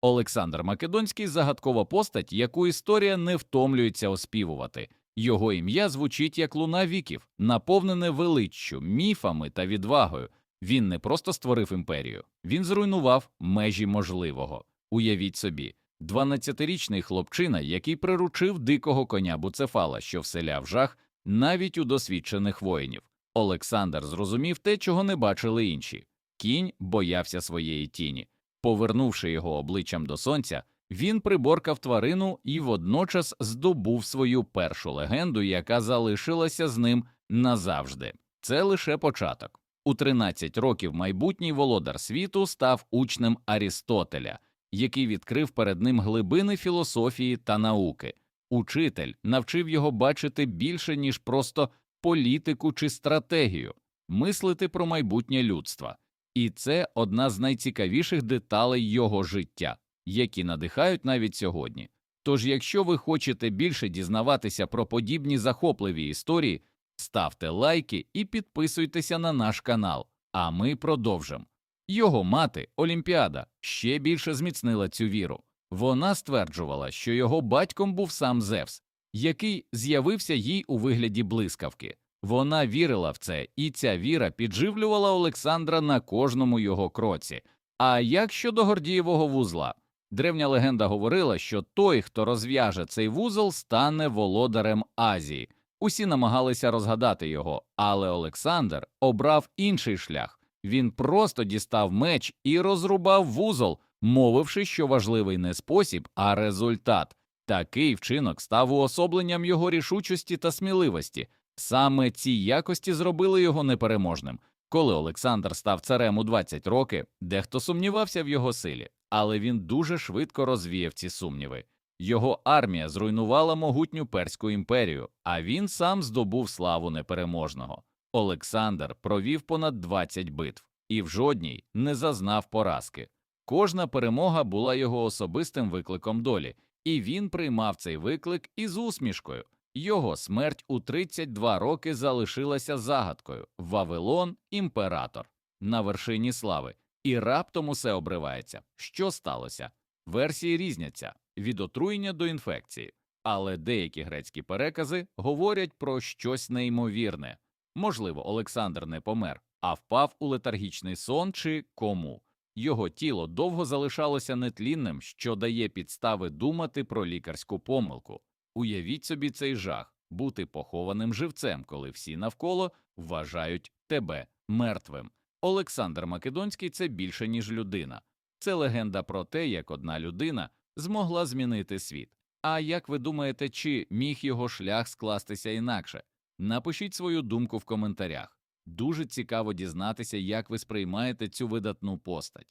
Олександр Македонський загадкова постать, яку історія не втомлюється оспівувати. Його ім'я звучить як луна віків, наповнене величчю, міфами та відвагою. Він не просто створив імперію, він зруйнував межі можливого. Уявіть собі, 12-річний хлопчина, який приручив дикого коня буцефала, що вселяв жах навіть у досвідчених воїнів. Олександр зрозумів те, чого не бачили інші. Кінь боявся своєї тіні. Повернувши його обличчям до сонця, він приборкав тварину і водночас здобув свою першу легенду, яка залишилася з ним назавжди. Це лише початок. У 13 років майбутній володар світу став учнем Арістотеля, який відкрив перед ним глибини філософії та науки. Учитель навчив його бачити більше, ніж просто політику чи стратегію, мислити про майбутнє людства. І це одна з найцікавіших деталей його життя, які надихають навіть сьогодні. Тож, якщо ви хочете більше дізнаватися про подібні захопливі історії, ставте лайки і підписуйтеся на наш канал, а ми продовжимо. Його мати, Олімпіада, ще більше зміцнила цю віру. Вона стверджувала, що його батьком був сам Зевс, який з'явився їй у вигляді блискавки. Вона вірила в це, і ця віра підживлювала Олександра на кожному його кроці. А як щодо Гордієвого вузла? Древня легенда говорила, що той, хто розв'яже цей вузол, стане володарем Азії. Усі намагалися розгадати його, але Олександр обрав інший шлях. Він просто дістав меч і розрубав вузол, мовивши, що важливий не спосіб, а результат. Такий вчинок став уособленням його рішучості та сміливості. Саме ці якості зробили його непереможним. Коли Олександр став царем у 20 років, дехто сумнівався в його силі, але він дуже швидко розвіяв ці сумніви. Його армія зруйнувала могутню перську імперію, а він сам здобув славу непереможного. Олександр провів понад 20 битв і в жодній не зазнав поразки. Кожна перемога була його особистим викликом долі, і він приймав цей виклик із усмішкою. Його смерть у 32 роки залишилася загадкою Вавилон імператор на вершині слави, і раптом усе обривається. Що сталося? Версії різняться від отруєння до інфекції, але деякі грецькі перекази говорять про щось неймовірне. Можливо, Олександр не помер, а впав у летаргічний сон чи кому. Його тіло довго залишалося нетлінним, що дає підстави думати про лікарську помилку. Уявіть собі цей жах бути похованим живцем, коли всі навколо вважають тебе мертвим. Олександр Македонський це більше, ніж людина. Це легенда про те, як одна людина змогла змінити світ. А як ви думаєте, чи міг його шлях скластися інакше? Напишіть свою думку в коментарях. Дуже цікаво дізнатися, як ви сприймаєте цю видатну постать.